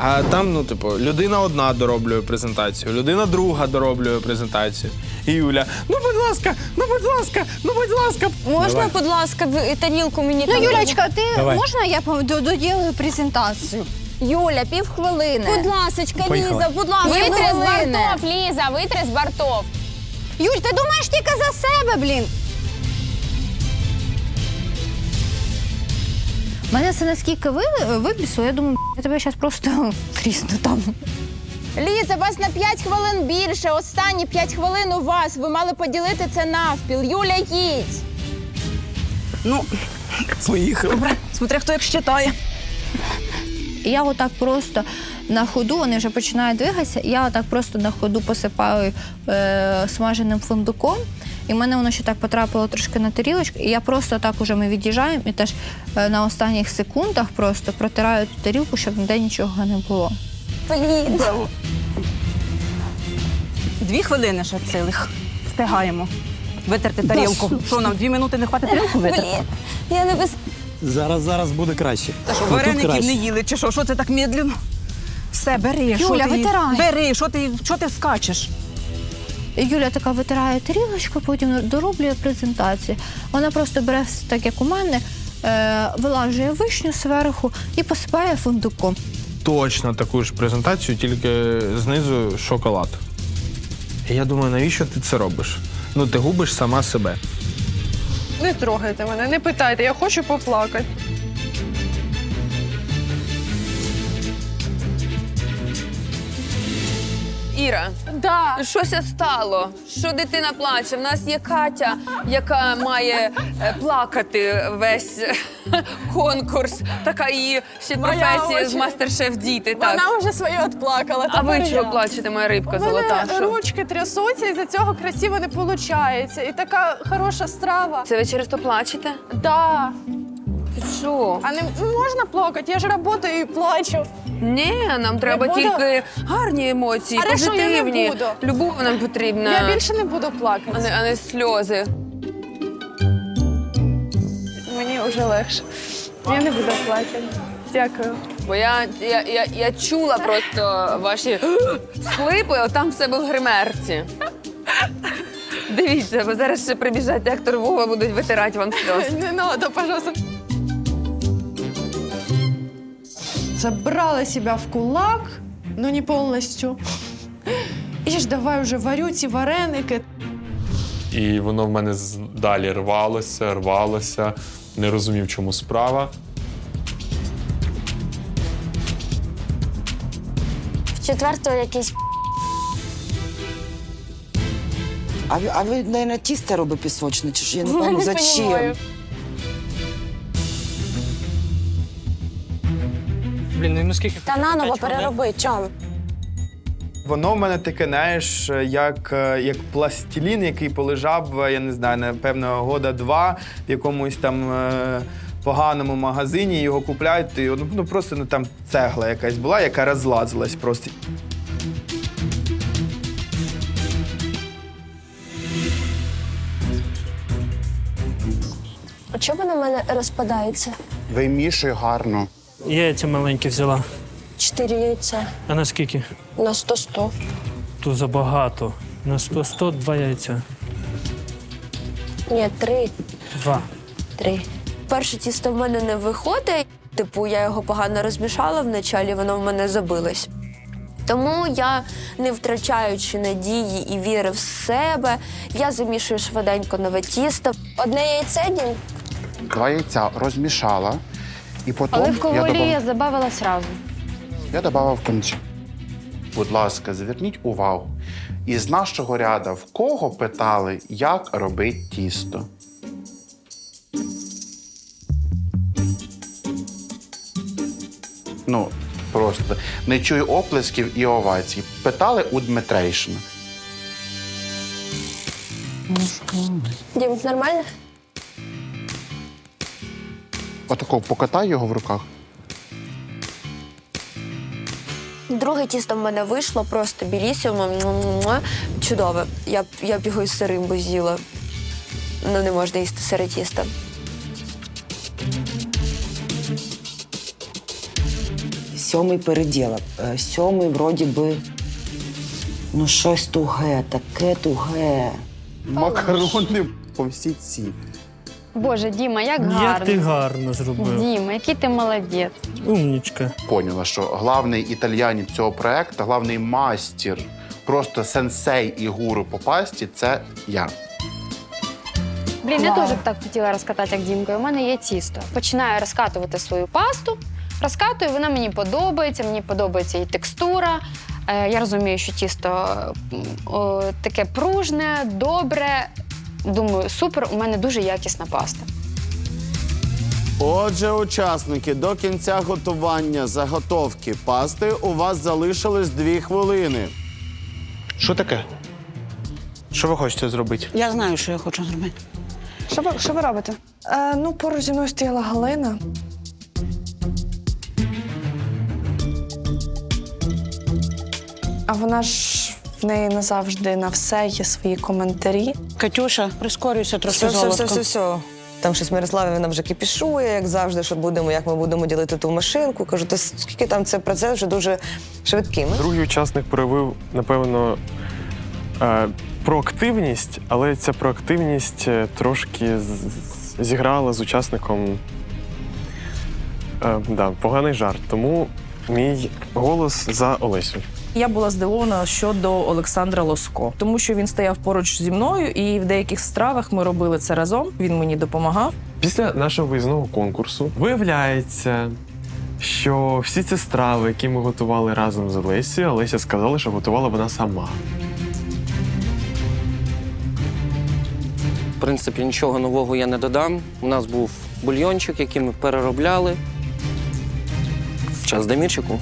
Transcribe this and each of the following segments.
А там, ну, типу, людина одна дороблює презентацію, людина друга дороблює презентацію. І Юля, ну будь ласка, ну будь ласка, ну будь ласка. Можна, Давай. будь ласка, в- тарілку мені Ну, там? Юлячка, ти Давай. можна я по- до- доділаю презентацію? Юля, півхвилини. Будь ласочка, Поїхали. Ліза, будь ласка, Витри з хвилини. бортов, Ліза, витри з бортов. Юль, ти думаєш тільки за себе, блін. Мене це наскільки ви, вибісило, я думаю, я тебе зараз просто трісну там. Ліза, вас на 5 хвилин більше. Останні 5 хвилин у вас. Ви мали поділити це навпіл. Юля, їдь. Ну, Поїхали. смотря хто як считає. І я отак просто на ходу, вони вже починають двигатися, я отак просто на ходу посипаю е, смаженим фундуком. І в мене воно ще так потрапило трошки на тарілочку, і я просто так уже ми від'їжджаємо і теж е, на останніх секундах просто протираю ту тарілку, щоб ніде нічого не було. Блін. Дві хвилини ще цілих. Встигаємо. Витерти тарілку. Що нам, дві минути не хватить тарілку витерти? Блін, я не без... Зараз, зараз буде краще. Та що, вареників не їли, чи що? Що це так медленно? Все, бери. що ти, витирай. Бери, що ти, що ти скачеш? Юля така витирає тарілочку, потім дороблює презентацію. Вона просто бере все так, як у мене, е, вилажує вишню зверху і посипає фундуком. Точно таку ж презентацію, тільки знизу шоколад. І я думаю, навіщо ти це робиш? Ну, ти губиш сама себе. Не трогайте мене, не питайте, я хочу поплакати. Іра, Да. щося стало? Що дитина плаче? В нас є Катя, яка має е, плакати весь конкурс. Така її ще Моя професія з мастер-шеф діти. Так. Вона вже своє відплакала. А ви тепер чого я. плачете, моя рибка У мене золота? Що? ручки трясуться, і за цього красиво не виходить. І така хороша страва. Це ви через то плачете? Да. Ти що? А не можна плакати? Я ж працюю і плачу. Ні, нам треба буду? тільки гарні емоції, А що, я не позитивні. буду? Любов нам потрібна. Я більше не буду а, плакати. не, а не сльози. Мені вже легше. Я не буду плакати. Дякую. Бо я, я, я, я чула просто ваші схлипи отам в себе в гримерці. Дивіться, бо зараз ще прибіжать актор Вова будуть витирати вам сльози. Не надо, пожалуйста. Забрала себя в кулак, но не полностью. І ж давай уже варю ці вареники. І воно в мене далі рвалося, рвалося, не розумів, чому справа. В четвертого якийсь А ви, а ви, наверное, тісто робить пісочне, чи ж я не пам'ятаю, зачем? понімаю. Блін, ну скільки? Та наново перероби, чом? Воно в мене таке, знаєш, як, е, як пластилін, який полежав, е, я не знаю, напевно, года два в якомусь там е, поганому магазині. Його купляють, і ну, ну просто ну, там цегла якась була, яка розлазилась просто. А чого на мене розпадається? Вимішуй гарно. Яйця маленькі взяла. Чотири яйця А на скільки? на 100-100. Тут забагато. На 100 100 два яйця. Ні, три. Два. Три. Перше тісто в мене не виходить. Типу, я його погано розмішала вначалі, воно в мене забилось. Тому я, не втрачаючи надії і віри в себе, я замішую швиденько нове тісто. Одне яйце дім. Два яйця розмішала. І потім я Оливкової добав... я додавала сразу. я додавав в кінці. Будь ласка, зверніть увагу. Із нашого ряда в кого питали, як робить тісто? Ну, просто не чую оплесків і овацій. Питали у Дмитрейшина. Дім, нормально? Отако покатай його в руках. Друге тісто в мене вийшло просто білісімо, муа-муа. чудове. Я б я б його із сирим би з'їла. Ну, не можна їсти сире тісто. сьомий переділок. Е, Сьомий, вроді би, ну щось туге, таке туге. Макарони по всій ці. Боже, Діма, як Як гарно. ти гарно зробив. Діма, який ти молодець. Умнічка. Поняла, що главний італіянин цього проекту, главний мастер, просто сенсей і гуру по пасті це я. Блін, я теж б так хотіла розкатати, як Дімка. У мене є тісто. Починаю розкатувати свою пасту. Розкатую, вона мені подобається, мені подобається і текстура. Е, Я розумію, що тісто о, таке пружне, добре. Думаю, супер, у мене дуже якісна паста. Отже, учасники, до кінця готування заготовки пасти у вас залишилось дві хвилини. Що таке? Що ви хочете зробити? Я знаю, що я хочу зробити. Що ви, що ви робите? Е, ну, поруч зі мною стояла Галина. А вона ж в неї назавжди на все є свої коментарі. Катюша, прискорюйся трохи Все, все, все, все, все. Там щось Мирославівна вже кипішує, як завжди, що будемо, як ми будемо ділити ту машинку. Кажу, та скільки там це процес вже дуже швидкий. Другий учасник проявив, напевно, е, проактивність, але ця проактивність е, трошки з- з- зіграла з учасником е, да, поганий жарт. Тому мій голос за Олесю. Я була здивована щодо Олександра Лоско, тому що він стояв поруч зі мною, і в деяких стравах ми робили це разом. Він мені допомагав. Після нашого виїзного конкурсу виявляється, що всі ці страви, які ми готували разом з Олесією, Олеся сказала, що готувала вона сама. В принципі, нічого нового я не додам. У нас був бульйончик, який ми переробляли. Час Демірчику.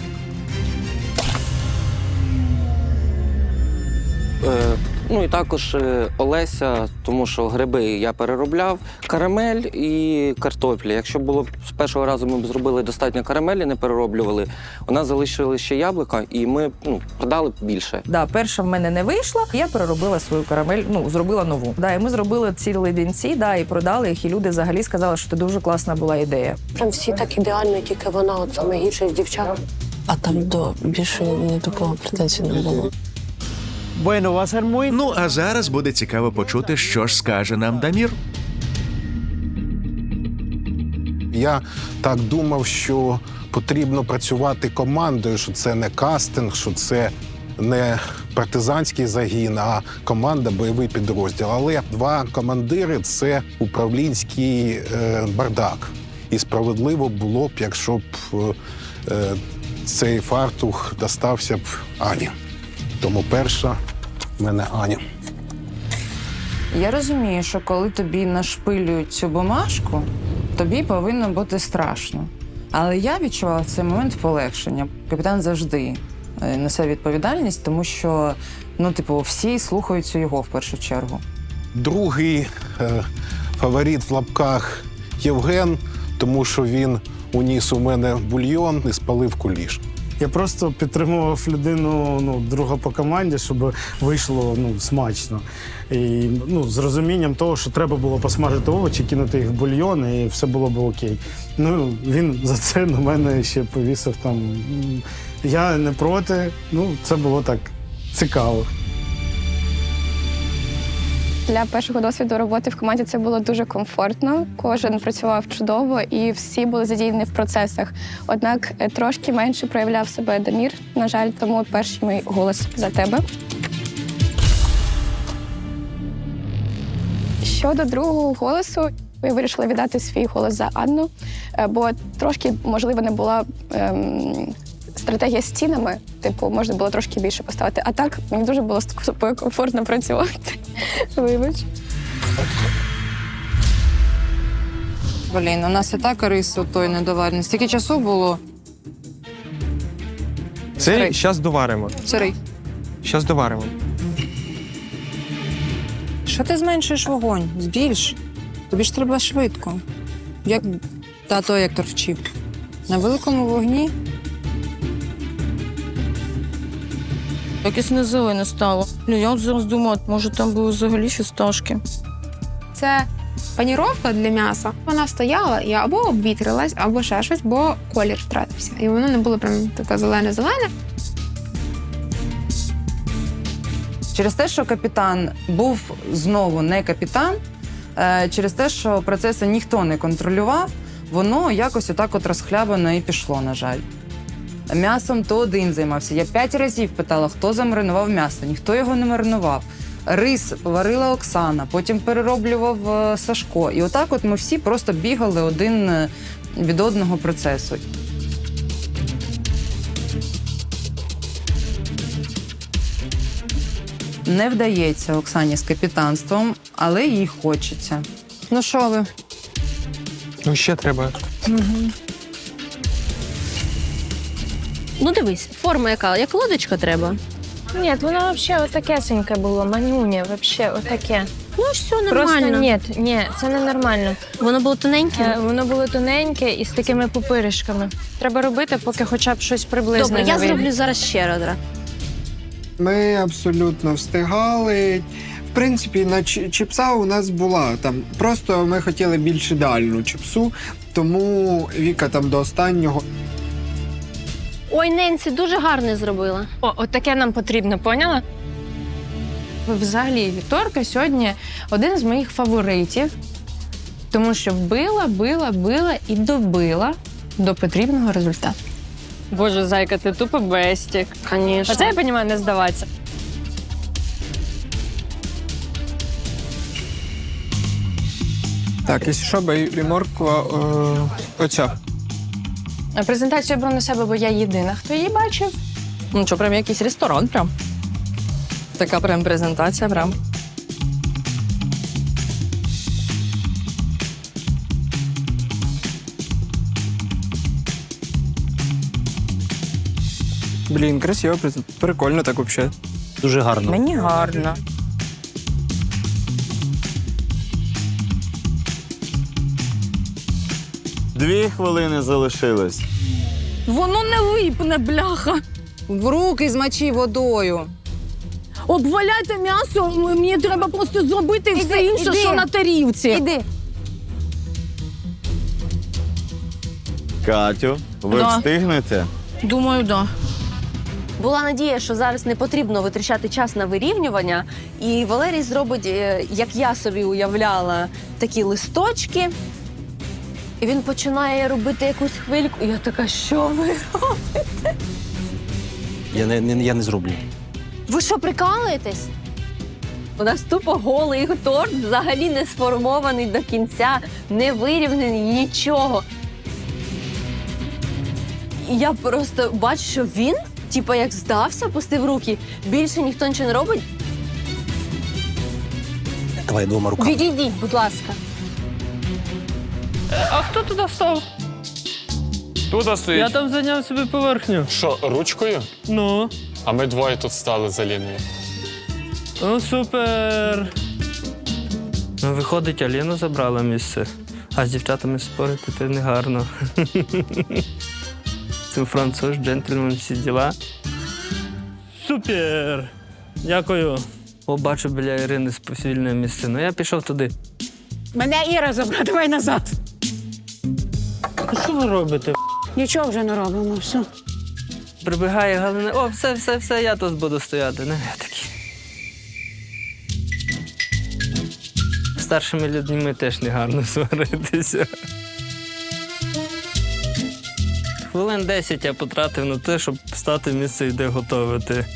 Ну і також е, Олеся, тому що гриби я переробляв, карамель і картопля. Якщо було б з першого разу ми б зробили достатньо карамелі, не перероблювали, у нас залишили ще яблука, і ми ну, продали б більше. Да, перша в мене не вийшла. Я переробила свою карамель, ну зробила нову. Да, і ми зробили цілі леденці, да, і продали їх. І люди взагалі сказали, що це дуже класна була ідея. Прям всі так ідеально, тільки вона от саме гірша з дівчат. А там до більше не такого претензій не було. Ну, а зараз буде цікаво почути, що ж скаже нам Дамір. Я так думав, що потрібно працювати командою, що це не кастинг, що це не партизанський загін, а команда, бойовий підрозділ. Але два командири це управлінський е, бардак. І справедливо було б, якщо б е, е, цей фартух достався б Ані. Тому перша в мене Аня. Я розумію, що коли тобі нашпилюють цю бумажку, тобі повинно бути страшно. Але я відчувала в цей момент полегшення. Капітан завжди е, несе відповідальність, тому що ну, типу, всі слухаються його в першу чергу. Другий е, фаворит в лапках Євген, тому що він уніс у мене бульйон і спалив куліш. Я просто підтримував людину, ну, друга по команді, щоб вийшло ну, смачно. І ну, з розумінням того, що треба було посмажити овочі, кинути їх в бульйон, і все було б окей. Ну, він за це на мене ще повісив там. Я не проти, ну, це було так цікаво. Для першого досвіду роботи в команді це було дуже комфортно. Кожен працював чудово і всі були задіяні в процесах. Однак е, трошки менше проявляв себе Дамір. На жаль, тому перший мій голос за тебе. Щодо другого голосу, я вирішила віддати свій голос за Анну, е, бо трошки, можливо, не була ем, стратегія з цінами. Типу, можна було трошки більше поставити. А так мені дуже було комфортно працювати. Вибач. Блін, у нас і так рис той недоварений. Стільки часу було. Це зараз доваримо. Сирий. Зараз доваримо. Що ти зменшуєш вогонь? Збільш. Тобі ж треба швидко. Як тато Ектор вчив. На великому вогні. Якесь не зелене стало. Блін, я от зараз думаю, може там були взагалі фісташки. Це паніровка для м'яса. Вона стояла і або обвітрилась, або ще щось, бо колір втратив. Все. І воно не було прям таке зелене-зелене. Через те, що капітан був знову не капітан, е, через те, що процеси ніхто не контролював, воно якось отак от розхлябано і пішло, на жаль. М'ясом то один займався. Я п'ять разів питала, хто замаринував м'ясо. Ніхто його не маринував. Рис варила Оксана, потім перероблював е, Сашко. І отак, от ми всі просто бігали один е, від одного процесу. Не вдається Оксані з капітанством, але їй хочеться. Ну що ви? Ну, ще треба. Ну дивись, форма яка, як лодочка треба. Ні, воно взагалі отакесеньке було, манюня, взагалі отаке. Ну, все Просто нормально. ні, ні, це не нормально. Воно було тоненьке? Е, Воно було тоненьке і з такими пупиришками. Треба робити, поки хоча б щось приблизне. Добре, не я вийде. зроблю зараз ще раз. Ми абсолютно встигали. В принципі, на чіпса у нас була там. Просто ми хотіли більш ідеальну чіпсу, тому Віка там до останнього. Ой, Ненсі, дуже гарне зробила. О, от таке нам потрібно, поняла? Взагалі, Вікторка сьогодні один з моїх фаворитів, тому що била, била, била і добила до потрібного результату. Боже, зайка, ти тупо бестік. Конечно. А це я розумію, не здаватися. Так, якщо що, бо і морква е, оця. Презентацію я беру на себе, бо я єдина, хто її бачив. Ну що, прям якийсь ресторан, прям. Така прям презентація, прям. Блін, красиво, прикольно так взагалі. Дуже гарно. Мені гарно. Дві хвилини залишилось. Воно не липне, бляха. В руки змочи водою. Обваляйте м'ясо, мені треба просто зробити все інше, що на тарілці. Іди. Катю, ви Да. встигнете? Думаю, да. Була надія, що зараз не потрібно витрачати час на вирівнювання, і Валерій зробить, е, як я собі уявляла, такі листочки. І він починає робити якусь хвильку. І я така, що ви робите? Я не, не, я не зроблю. Ви що, прикалуєтесь? У нас тупо голий торт, взагалі не сформований до кінця, не вирівнений, нічого. І я просто бачу, що він, типу, як здався, пустив руки, більше ніхто нічого не робить. Давай двома руками. Відійдіть, будь ласка. А хто туди став? Туди стоїть. Я там зайняв собі поверхню. Що, ручкою? Ну. А ми двоє тут стали за Ліною. Ну, супер. Ну, виходить, Аліна забрала місце. А з дівчатами спорити це не гарно. Це француз, джентльмен, всі діла. Супер! Дякую. О, бачу біля Ірини сповільне місце. Ну я пішов туди. Мене Іра забрала, давай назад. Ви робите? Нічого вже не робимо, все. Прибігає Галина. О, все, все, все, я тут буду стояти. Не я такий. З Старшими людьми теж не гарно сваритися. Хвилин 10 я потратив на те, щоб встати в місце і де готувати.